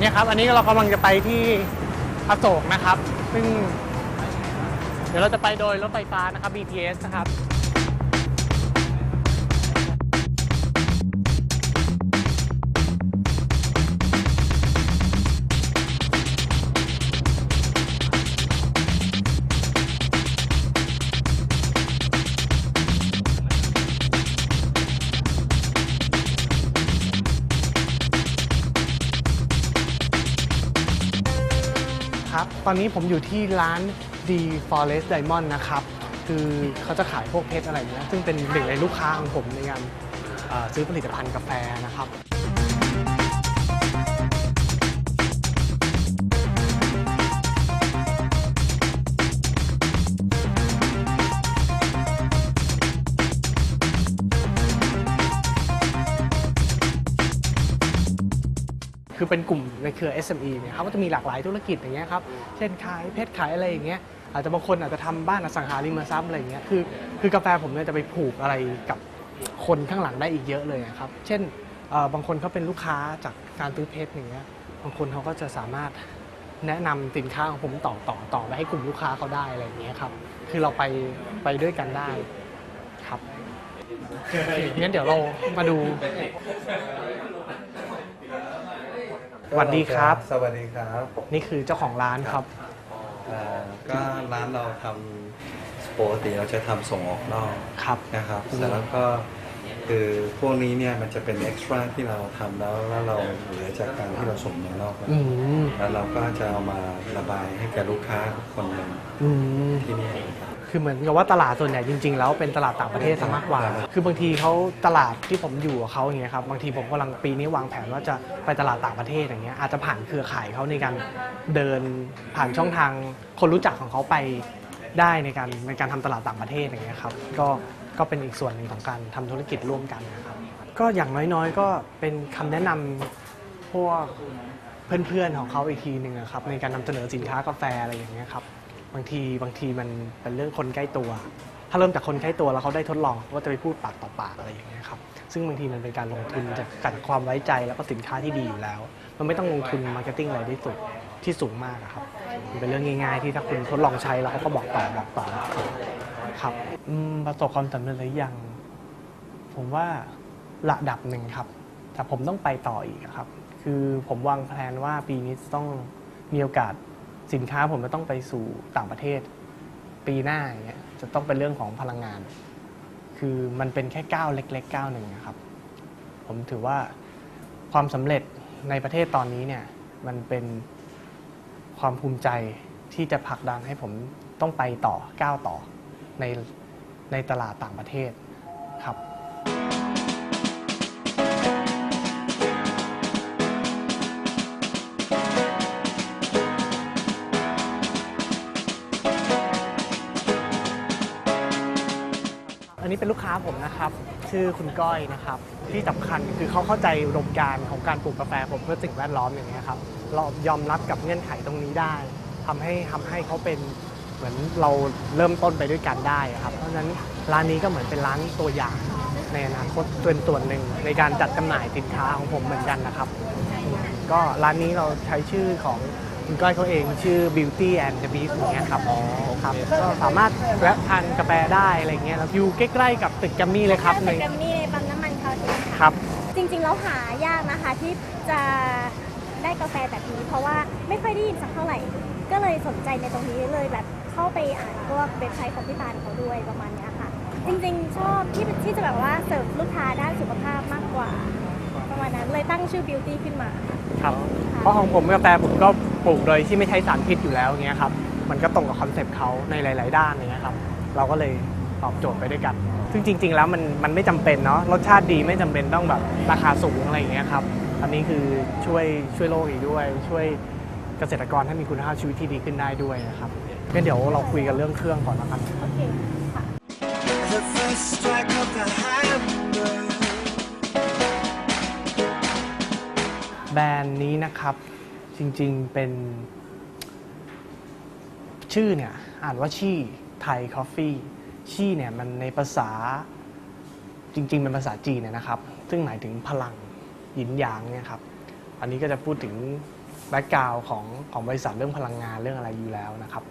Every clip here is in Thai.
เนี่ยครับ อันนี้เรากำลังจะไปที่ อโศกนะครับ ซึ่ง เดี๋ยวเราจะไปโดยรถไฟฟ้านะครับ BTS นะครับ ตอนนี้ผมอยู่ที่ร้าน D Forest Diamond นะครับ คือเขาจะขายพวกเพชรอะไรอย่างเงี้ยซึ่งเป็นหนึ่งในลูกค้าของผมในการเอ่อซื้อผลิตภัณฑ์กาแฟนะครับ คือเป็นกลุ่มในเครือ SME เนี่ยเขาก็จะมีหลากหลายธุรกิจอย่างเงี้ยครับ เช่นขายเพชรขายอะไรอย่างเงี้ย อาจจะบางคนอาจจะทำบ้านอสังหาริมทรัพย์อะไรอย่างเงี้ย คือ คือกาแฟผมเนี่ยจะไปผูกอะไรกับคนข้างหลังได้อีกเยอะเลยครับ เช่นเอ่อบางคนเขาเป็นลูกค้าจากการซื้อเพชรอย่างเงี้ย บางคนเขาก็จะสามารถแนะนำสินค้าของผมต่อต่อต่อไปให้กลุ่มลูกค้าเขาได้อะไรอย่างเงี้ยครับ คือเราไปไปด้วยกันได้ครับงั้นเดี๋ยวเรามาดู สวัสดีครับ สวัสดีครับนี่คือเจ้าของร้านครับ อ่าก็ร้านเราทำปกติเราจะทำส่งออกนอกครับ นะครับอืมแต่แล้วก็คือพวกนี้เนี่ยมันจะเป็นเอ็กซ์ตร้าที่เราทำแล้วแล้วเราเหลือจากการที่เราส่งเมืองนอกมาอืมแล้วเราก็จะเอามาระบายให้แก่ลูกค้าทุกคนเลยอืมที่นี่คื อเหมือนกับว่าตลาดส่วนใหญ่จริง ๆ แล้วเป็นตลาดต่างประเทศซะมากกว่า คือบางทีเขาตลาดที่ผมอยู่กับเขาอย่างเงี้ยครับบางทีผมกำลังปีนี้วางแผนว่าจะไปตลาดต่างประเทศอย่างเงี้ยอาจจะผ่านเครือข่ายเขาในการเดินผ่านช่องทางคนรู้จักของเขาไปได้ในการในการทำตลาดต่างประเทศอย่างเงี้ยครับก็ก็เป็นอีกส่วนหนึ่งของการทำธุรกิจร่วมกันนะครับก็อย่างน้อยๆ ก็เป็นคำแนะนำพวกเพื่อนๆของเขาอีกทีหนึ่งอะครับในการนำเสนอสินค้ากาแฟอะไรอย่างเงี้ยครับ บางทีบางทีมันเป็นเรื่องคนใกล้ตัว ถ้าเริ่มจากคนใกล้ตัวแล้วเขาได้ทดลองเขาก็จะไปพูดปากต่อปากอะไรอย่างเงี้ยครับซึ่งบางทีมันเป็นการลงทุนจากจากความไว้ใจแล้วก็สินค้าที่ดีอยู่แล้ว มันไม่ต้องลงทุนมาร์เก็ตติ้งอะไรที่สุดที่สูงมากอะครับมันเป็นเรื่องง่ายๆที่ถ้าคุณทดลองใช้แล้วเขาก็บอกต่อบอกต่อครับประสบความสำเร็จหรือยัง ผมว่าระดับหนึ่งครับ แต่ผมต้องไปต่ออีกครับ คือผมวางแผนว่าปีนี้จะต้องมีโอกาส สินค้าผมจะต้องไปสู่ต่างประเทศ ปีหน้าอย่างเงี้ยจะต้องเป็นเรื่องของพลังงาน คือมันเป็นแค่ก้าวเล็กๆก้าวหนึ่งนะครับ ผมถือว่าความสำเร็จในประเทศตอนนี้เนี่ยมันเป็นความภูมิใจที่จะผลักดันให้ผมต้องไปต่อก้าวต่อในในตลาดต่างประเทศครับ นนี้เป็นลูกค้าผมนะครับ ชื่อคุณก้อยนะครับ ที่สำคัญคือเขาเข้าใจอุดมการของการปลูกกาแฟผมเพื่อสิ่งแวดล้อมอย่างนี้ยครับเรายอมรับกับเงื่อนไขตรงนี้ได้ทำให้ทำให้เขาเป็นเหมือนเราเริ่มต้นไปด้วยกันได้ครับ เพราะฉะนั้นร้านนี้ก็เหมือนเป็นร้านตัวอย่างในอนาคตเป็นส่วนหนึ่งในการจัดจำหน่ายสินค้าของผมเหมือนกันนะครับ ก็ร้านนี้เราใช้ชื่อของ คุณก้อยเขาเองชื่อ Beauty and the Beast อย่างเงี้ยครับครับก็สามารถแวะทานกาแฟได้อะไรเงี้ยแล้วอยู่ใกล้ๆกับตึกแกรมมี่เลยครับตึในกแกรมมี่ในปั๊มน้ำมันเขาใช่ไหมคะครับ จริงๆแล้วหายากนะคะที่จะได้กาแฟแบบนี้ เพราะว่าไม่ค่อยได้ยินสักเท่าไหร่ ก็เลยสนใจในตรงนี้เลยแบบเข้าไปอ่านพวกเว็บไซต์ของพี่ปานเขาด้วยประมาณเนี้ยค่ะ จริงๆ ชอบที่ที่จะแบบว่าเสิร์ฟลูกค้าด้านสุขภาพมากกว่า ประมาณนั้นเลยตั้งชื่อ Beauty ขึ้นมาครับเพราะของผมกาแฟผมก็ ปลูกโดยที่ไม่ใช้สารพิษอยู่แล้วเงี้ยครับมันก็ตรงกับคอนเซปต์เขาในหลาย ๆ ด้านอย่างเงี้ยครับเราก็เลยตอบโจทย์ไปด้วยกัน ซึ่งจริง ๆ แล้วมันมันไม่จำเป็นเนาะรสชาติดีไม่จำเป็นต้องแบบราคาสูงอะไรอย่างเงี้ยครับอันนี้คือช่วยช่วยโลกอีกด้วย ช่วยเกษตรกรให้มีคุณภาพชีวิตที่ดีขึ้นได้ด้วยนะครับงั้นเดี๋ยวเราคุยกันเรื่องเครื่องก่อนแล้วกันโอเคค่ะ The first strike of the hammer. แบรนด์นี้นะครับ จริงๆเป็น ชื่อเนี่ยอ่านว่าชี่ไทยคอฟฟี่ชี่เนี่ยมันในภาษาจริง ๆ เป็นภาษาจีนเนยนะครับ ซึ่งหมายถึงพลังหยินหยางเนี่ยครับอันนี้ก็จะพูดถึงแบ็กกราวของของบริษัทเรื่องพลังงานเรื่องอะไรอยู่แล้วนะครับ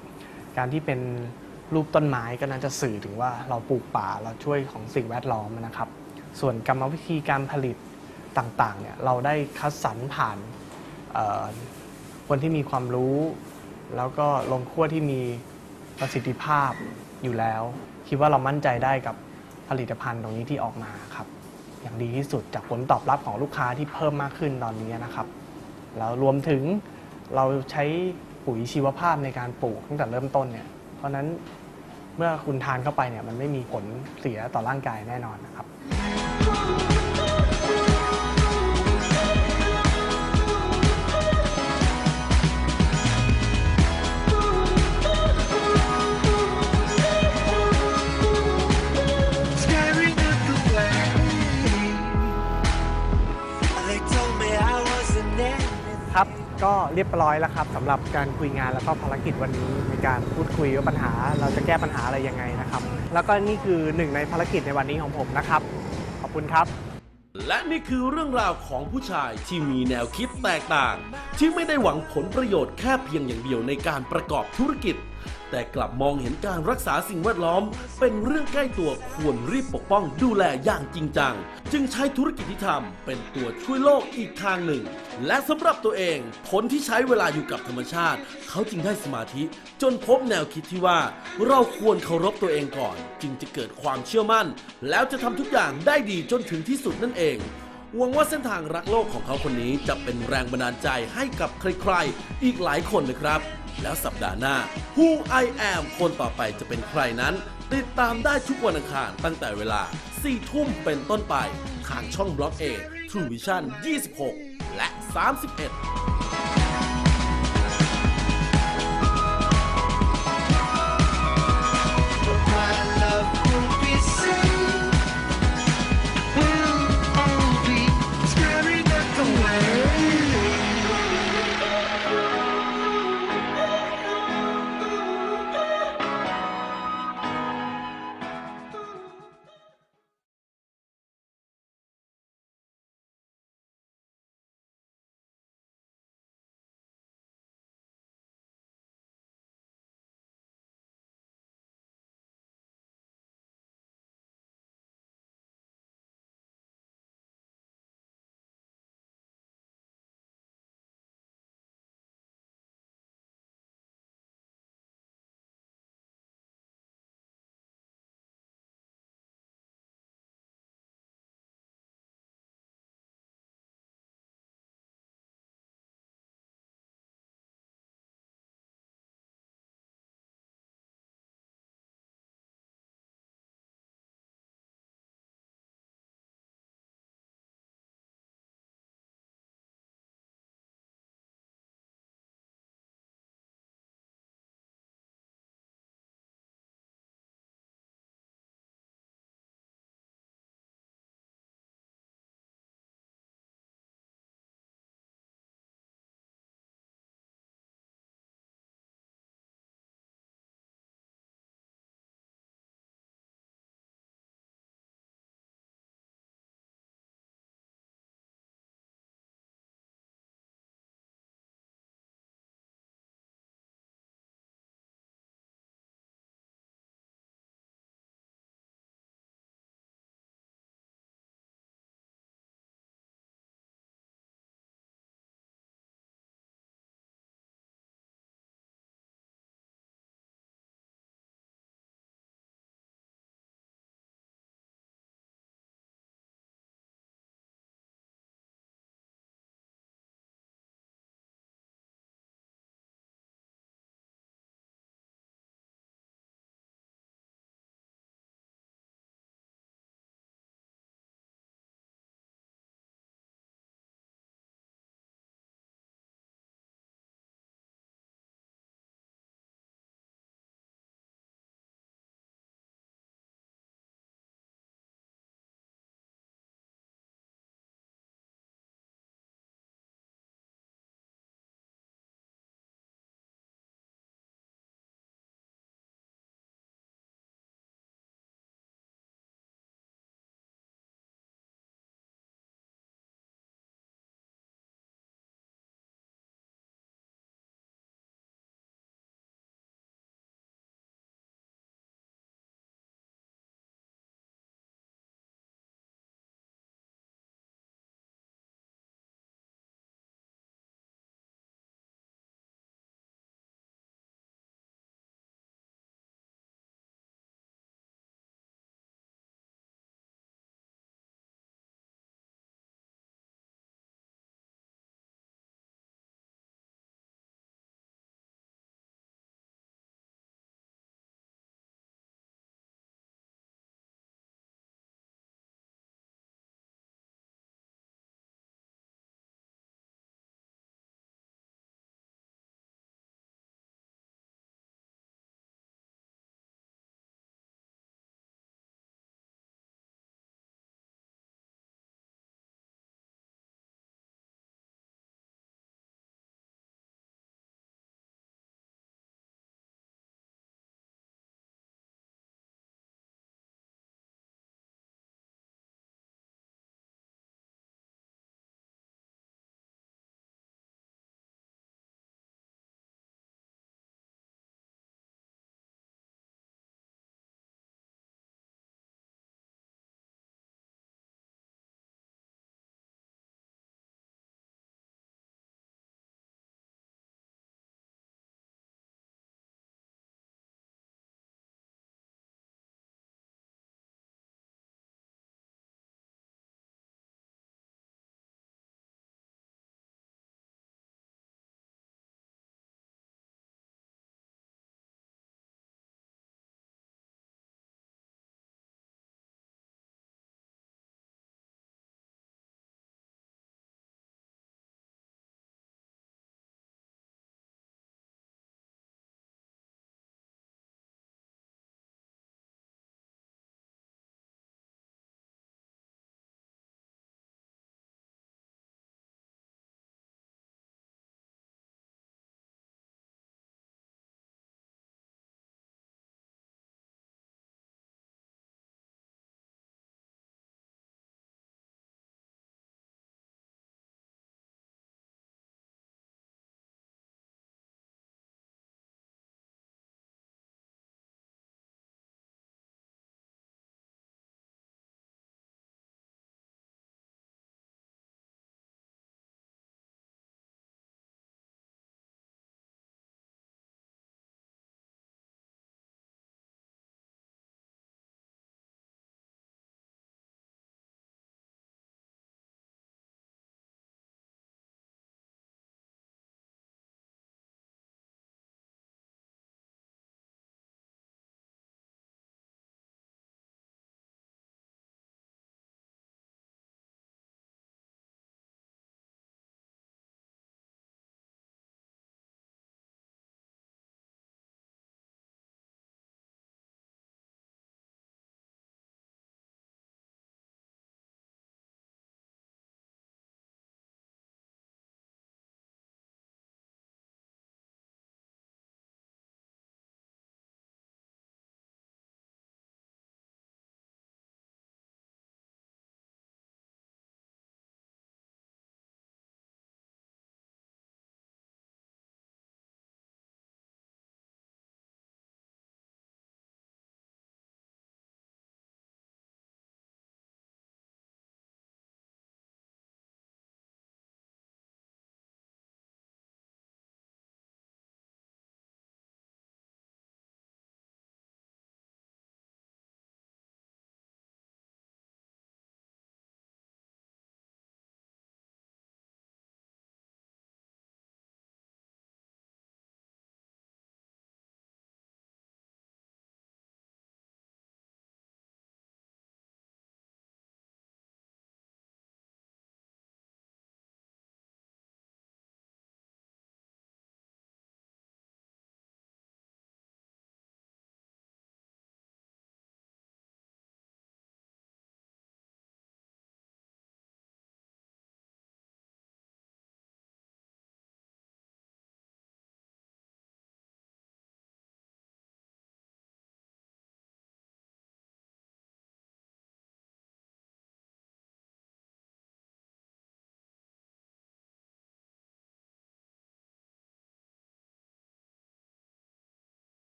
การที่เป็นรูปต้นไม้ก็น่าจะสื่อถึงว่าเราปลูกป่าเราช่วยของสิ่งแวดล้อมนะครับ ส่วนกรรมวิธีการผลิตต่างๆเนี่ยเราได้คัดสรรผ่าน คนที่มีความรู้ แล้วก็ลงขั้วที่มีประสิทธิภาพอยู่แล้ว คิดว่าเรามั่นใจได้กับผลิตภัณฑ์ตรงนี้ที่ออกมาครับ อย่างดีที่สุดจากผลตอบรับของลูกค้าที่เพิ่มมากขึ้นตอนนี้นะครับ แล้วรวมถึงเราใช้ปุ๋ยชีวภาพในการปลูกตั้งแต่เริ่มต้นเนี่ย เพราะนั้นเมื่อคุณทานเข้าไปเนี่ยมันไม่มีผลเสียต่อร่างกายแน่นอนนะครับ ครับก็เรียบร้อยแล้วครับสำหรับการคุยงานแล้วก็ภารกิจวันนี้ในการพูดคุยว่าปัญหา เราจะแก้ปัญหาอะไรยังไงนะครับ แล้วก็นี่คือหนึ่งในภารกิจในวันนี้ของผมนะครับ ขอบคุณครับ และนี่คือเรื่องราวของผู้ชายที่มีแนวคิดแตกต่าง ที่ไม่ได้หวังผลประโยชน์แค่เพียงอย่างเดียวในการประกอบธุรกิจ แต่กลับมองเห็นการรักษาสิ่งแวดล้อม เป็นเรื่องใกล้ตัวควรรีบปกป้องดูแลอย่างจริงจัง จึงใช้ธุรกิจที่ทำเป็นตัวช่วยโลกอีกทางหนึ่ง และสำหรับตัวเองผลที่ใช้เวลาอยู่กับธรรมชาติ เขาจึงได้สมาธิ จนพบแนวคิดที่ว่า เราควรเคารพตัวเองก่อน จึงจะเกิดความเชื่อมั่น แล้วจะทำทุกอย่างได้ดีจนถึงที่สุดนั่นเอง หวังว่าเส้นทางรักโลกของเขาคนนี้จะเป็นแรงบันดาลใจให้กับใครๆ อีกหลายคนนะครับ แล้วสัปดาห์หน้า Who I Am คนต่อไปจะเป็นใครนั้น ติดตามได้ทุกวันอังคารตั้งแต่เวลา 4 ทุ่มเป็นต้นไป ทางช่องบล็อกเอ True Vision 26 และ 31